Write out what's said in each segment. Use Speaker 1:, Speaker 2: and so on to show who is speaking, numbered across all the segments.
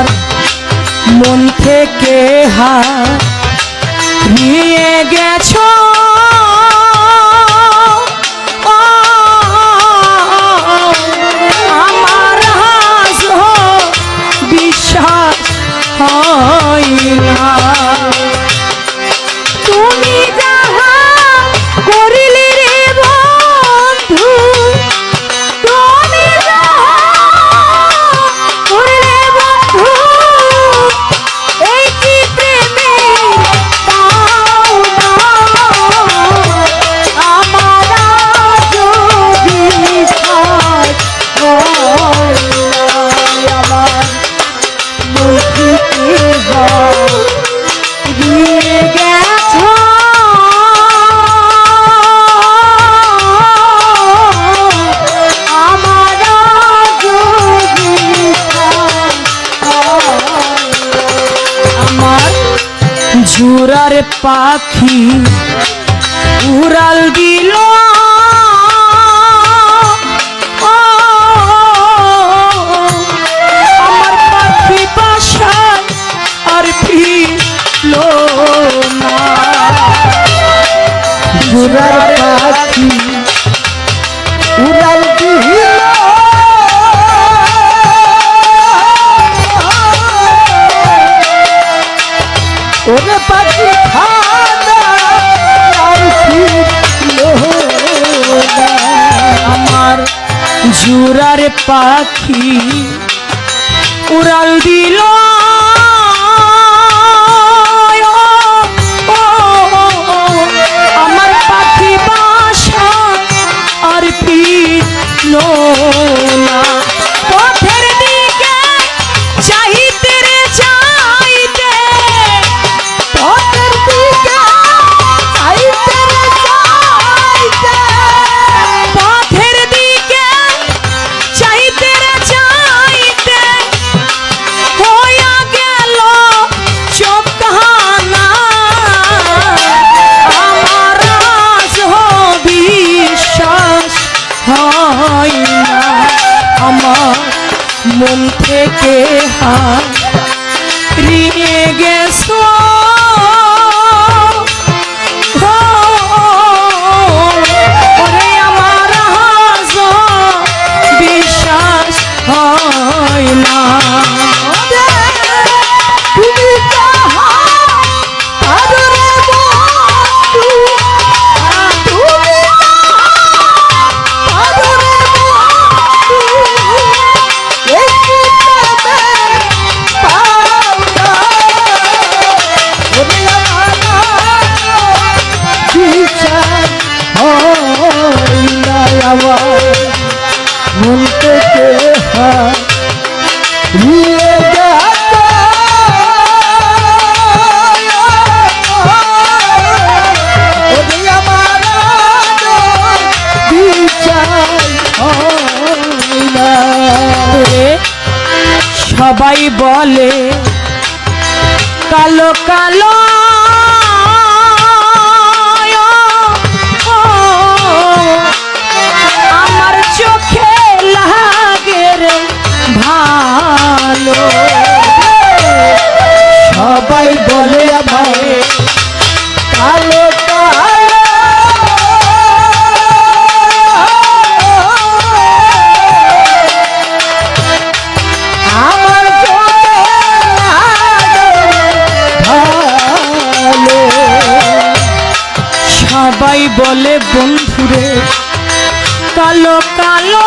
Speaker 1: আমার মন থেকে হারিয়ে গেছো। পাখি উড়াল পাখি
Speaker 2: উড়াল দিল না
Speaker 1: সবাই বলে কালো কালো
Speaker 2: সবাই বলে
Speaker 1: বন্ধুরে কালো কালো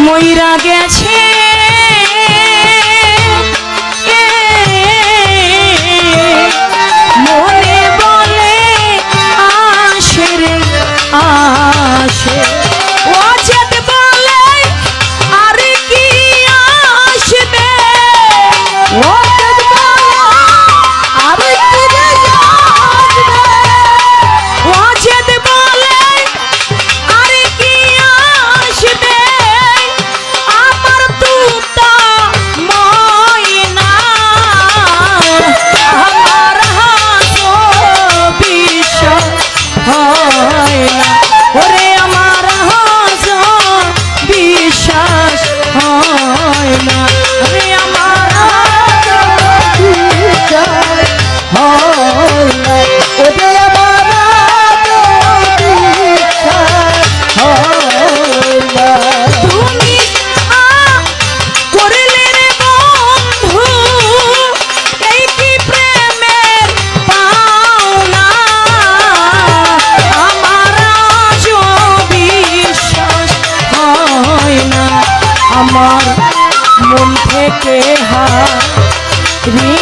Speaker 1: ময়রা গেছে Real